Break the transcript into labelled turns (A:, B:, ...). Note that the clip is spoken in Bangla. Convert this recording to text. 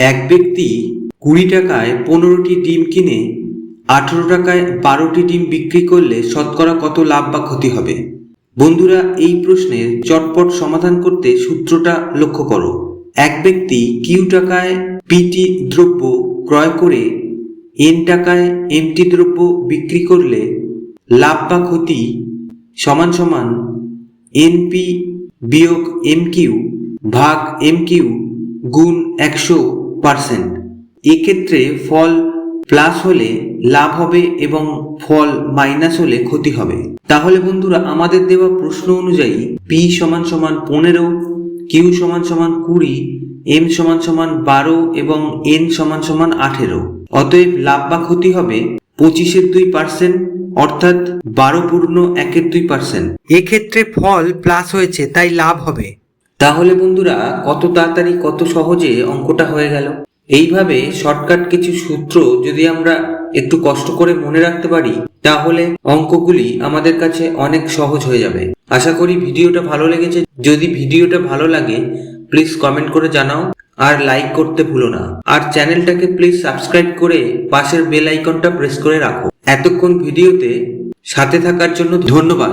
A: এক ব্যক্তি কুড়ি টাকায় পনেরোটি ডিম কিনে আঠেরো টাকায় বারোটি ডিম বিক্রি করলে শতকরা কত লাভ বা ক্ষতি হবে? বন্ধুরা, এই প্রশ্নের চটপট সমাধান করতে সূত্রটা লক্ষ্য করো। এক ব্যক্তি কিউ টাকায় পিটি দ্রব্য ক্রয় করে এন টাকায় এমটি দ্রব্য বিক্রি করলে লাভ বা ক্ষতি সমান সমান এনপি বিয়োগ এম কিউ ভাগ এম কিউ গুণ একশো পার্সেন্ট। এক্ষেত্রে ফল প্লাস হলে লাভ হবে এবং ফল মাইনাস হলে ক্ষতি হবে। তাহলে বন্ধুরা, আমাদের দেওয়া প্রশ্ন অনুযায়ী পি সমান সমান পনেরো কিউ সমান সমান কুড়ি এম সমান সমান বারো এবং এন সমান সমান আঠেরো। অতএব লাভ বা ক্ষতি হবে পঁচিশের দুই পার্সেন্ট, অর্থাৎ বারো পূর্ণ একের দুই পার্সেন্ট।
B: এক্ষেত্রে ফল প্লাস হয়েছে, তাই লাভ হবে।
A: তাহলে বন্ধুরা, কত তাড়াতাড়ি, কত সহজে অঙ্কটা হয়ে গেল? এইভাবে শর্টকাট কিছু সূত্র যদি আমরা একটু কষ্ট করে মনে রাখতে পারি, তাহলে অঙ্কগুলি আমাদের কাছে অনেক সহজ হয়ে যাবে। আশা করি ভিডিওটা ভালো লেগেছে। যদি ভিডিওটা ভালো লাগে প্লিজ কমেন্ট করে জানাও আর লাইক করতে ভুলো না। আর চ্যানেলটাকে প্লিজ সাবস্ক্রাইব করে পাশের বেল আইকনটা প্রেস করে রাখো। এতক্ষণ ভিডিওতে সাথে থাকার জন্য ধন্যবাদ।